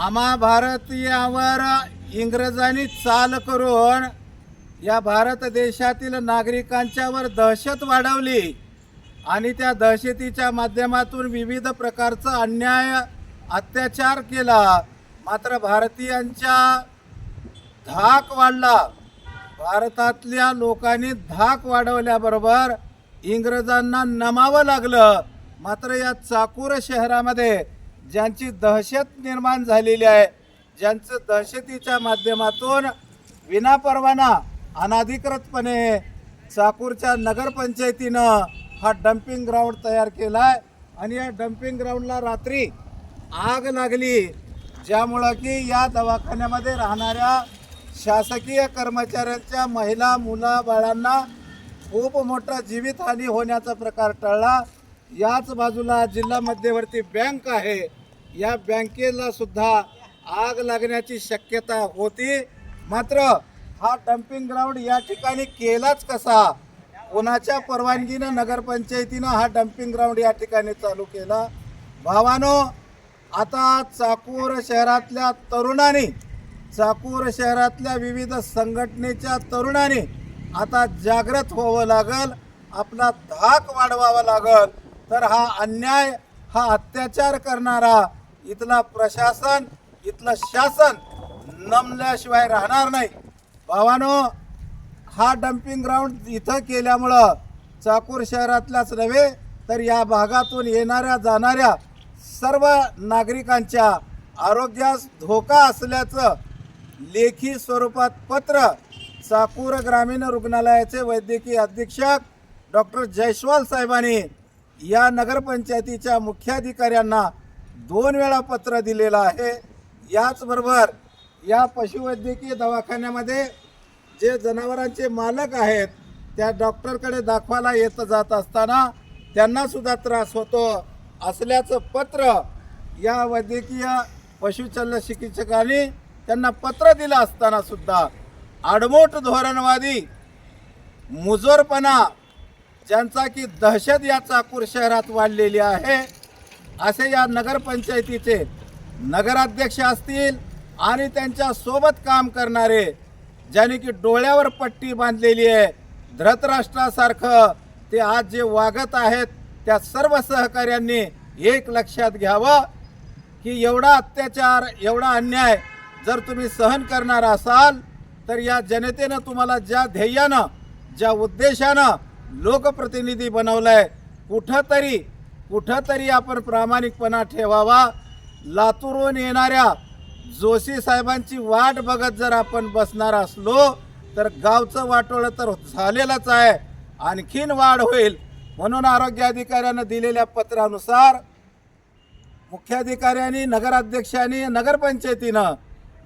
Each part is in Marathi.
आम्हा भारतीयावर इंग्रजांनी चाल करून या भारत देशातील नागरिकांच्यावर दहशत वाढवली आणि त्या दहशतीच्या माध्यमातून विविध प्रकारचा अन्याय अत्याचार केला. मात्र भारतीयांच्या धाक वाढला. भारतातल्या लोकांनी धाक वाढवल्याबरोबर इंग्रजांना नमावं लागलं. मात्र या चाकूर शहरामध्ये ज्यांची दहशत निर्माण झालेली आहे ज्यांचं दहशतीच्या माध्यमातून विनापरवाना अनाधिकृतपणे चाकूरच्या नगरपंचायतीनं हा डम्पिंग ग्राउंड तयार केला आहे आणि या डम्पिंग ग्राउंडला रात्री आग लागली ज्यामुळं की या दवाखान्यामध्ये राहणाऱ्या शासकीय कर्मचाऱ्यांच्या महिला मुला बाळांना खूप मोठा जीवितहानी होण्याचा प्रकार टळला. याच बाजूला जिल्हा मध्यवर्ती बँक आहे. या बँकेला सुद्धा आग लागण्याची शक्यता होती. मात्र हा डम्पिंग ग्राउंड या ठिकाणी केलाच कसा? कोणाच्या परवानगीनं नगरपंचायतीनं हा डम्पिंग ग्राउंड या ठिकाणी चालू केला? भावानो आता चाकूर शहरातल्या तरुणांनी चाकूर शहरातल्या विविध संघटनेच्या तरुणांनी आता जागृत व्हावं लागल आपला धाक वाढवावा लागल. तर हा अन्याय हा अत्याचार करणारा इथला प्रशासन इथलं शासन नमल्याशिवाय राहणार नाही. भावानो हा डम्पिंग ग्राउंड इथं केल्यामुळं चाकूर शहरातल्याच नव्हे तर या भागातून येणाऱ्या जाणाऱ्या सर्व नागरिकांच्या आरोग्यास धोका असल्याचं लेखी स्वरूपात पत्र चाकूर ग्रामीण रुग्णालयाचे वैद्यकीय अधीक्षक डॉक्टर जयस्वाल साहेबांनी या नगरपंचायतीच्या मुख्याधिकाऱ्यांना दोन वेळा पत्र दिलेलं आहे. याचबरोबर या पशुवैद्यकीय दवाखान्यामध्ये जे जनावरांचे मालक आहेत त्या डॉक्टरकडे दाखवायला येत जात असताना त्यांना सुद्धा त्रास होतो. असल्याचं पत्र या वैद्यकीय पशुशल्य चिकित्सकांनी त्यांना पत्र दिलं असताना सुद्धा आडमोट धोरणवादी मुजोरपणा ज्यांचा की दहशत या चाकूर शहरात वाढलेली आहे. असे या नगरपंचायतीचे नगराध्यक्ष असतील आणि त्यांच्यासोबत काम करणारे ज्याने की डोळ्यावर पट्टी बांधलेली आहे धृतराष्ट्रासारखं ते आज जे वागत आहेत त्या सर्व सहकाऱ्यांनी एक लक्षात घ्यावं की एवढा अत्याचार एवढा अन्याय जर तुम्ही सहन करणार असाल तर या जनतेनं तुम्हाला ज्या ध्येयानं ज्या उद्देशानं लोकप्रतिनिधी बनवलं आहे कुठंतरी कुठंतरी आपण प्रामाणिकपणा ठेवावा. लातूरहून येणाऱ्या जोशी साहेबांची वाट बघत जर आपण बसणार असलो तर गावचं वाटोळं तर झालेलंच आहे. आणखीन वाढ होईल म्हणून आरोग्य अधिकाऱ्यानं दिलेल्या पत्रानुसार मुख्याधिकाऱ्यांनी नगराध्यक्षांनी नगरपंचायतीनं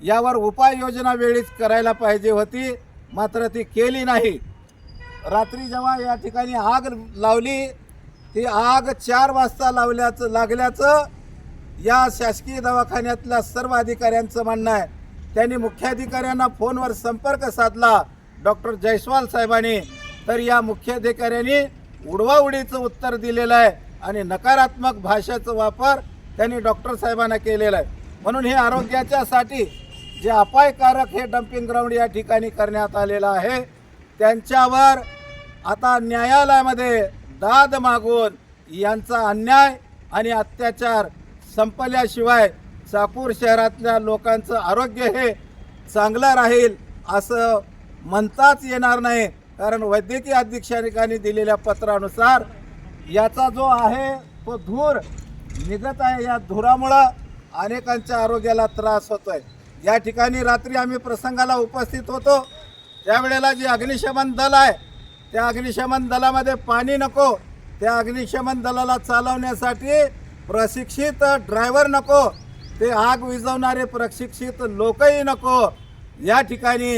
यावर उपाययोजना वेळीच करायला पाहिजे होती. मात्र ती केली नाही. रात्री जेव्हा या ठिकाणी आग लावली ती आग चार वाजता लावल्याचं लागल्याचं या शासकीय दवाखान्यातल्या सर्व अधिकाऱ्यांचं म्हणणं आहे. त्यांनी मुख्याधिकाऱ्यांना फोनवर संपर्क साधला. डॉक्टर जयस्वाल साहेबांनी. तर या मुख्याधिकाऱ्यांनी उडवाउडीचं उत्तर दिलेलं आहे आणि नकारात्मक भाषेचा वापर त्यांनी डॉक्टर साहेबांना केलेला आहे. म्हणून हे आरोग्याच्यासाठी जे अपायकारक हे डम्पिंग ग्राउंड या ठिकाणी करण्यात आलेलं आहे त्यांच्यावर आता न्यायालयामध्ये दाद मागून यांचा अन्याय आणि अत्याचार संपल्याशिवाय चाकूर शहरातल्या लोकांचं आरोग्य हे चांगलं राहील असं म्हणताच येणार नाही. कारण वैद्यकीय अधीक्षकांनी दिलेल्या पत्रानुसार याचा जो आहे तो धूर निघत आहे. या धुरामुळं अनेकांच्या आरोग्याला त्रास होतो आहे या ठिकाणी रात्री आम्ही प्रसंगाला उपस्थित होतो. त्यावेळेला जे अग्निशमन दल आहे त्या अग्निशमन दलामध्ये पाणी नको त्या अग्निशमन दलाला चालवण्यासाठी प्रशिक्षित ड्रायव्हर नको ते आग विझवणारे प्रशिक्षित लोकही नको. या ठिकाणी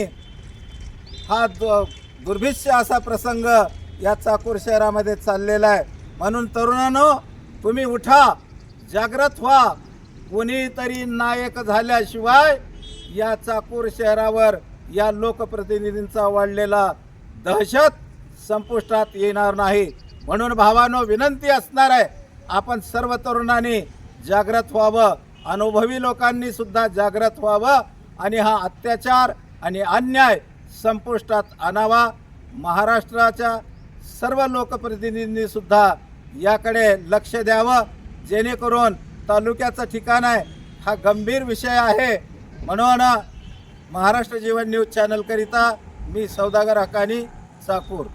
हा दुर्भिष्य असा प्रसंग या चाकूर शहरामध्ये चाललेला आहे. म्हणून तरुणांनो तुम्ही उठा जागृत व्हा. कोणीतरी नायक झाल्याशिवाय या चाकूर शहरावर या लोकप्रतिनिधींचा वाढलेला दहशत संपुष्टात येणार नाही. म्हणून भावानो विनंती असणार आहे आपण सर्व तरुणांनी जागृत व्हावं. अनुभवी लोकांनी सुद्धा जागृत व्हावं आणि हा अत्याचार आणि अन्याय संपुष्टात आणावा. महाराष्ट्राच्या सर्व लोकप्रतिनिधींनी सुद्धा याकडे लक्ष द्यावं. जेणेकरून तालुक्याचं ठिकाण आहे हा गंभीर विषय आहे. म्हणून महाराष्ट्र जीवन न्यूज चॅनलकरिता मी सौदागर हकानी चाकूर.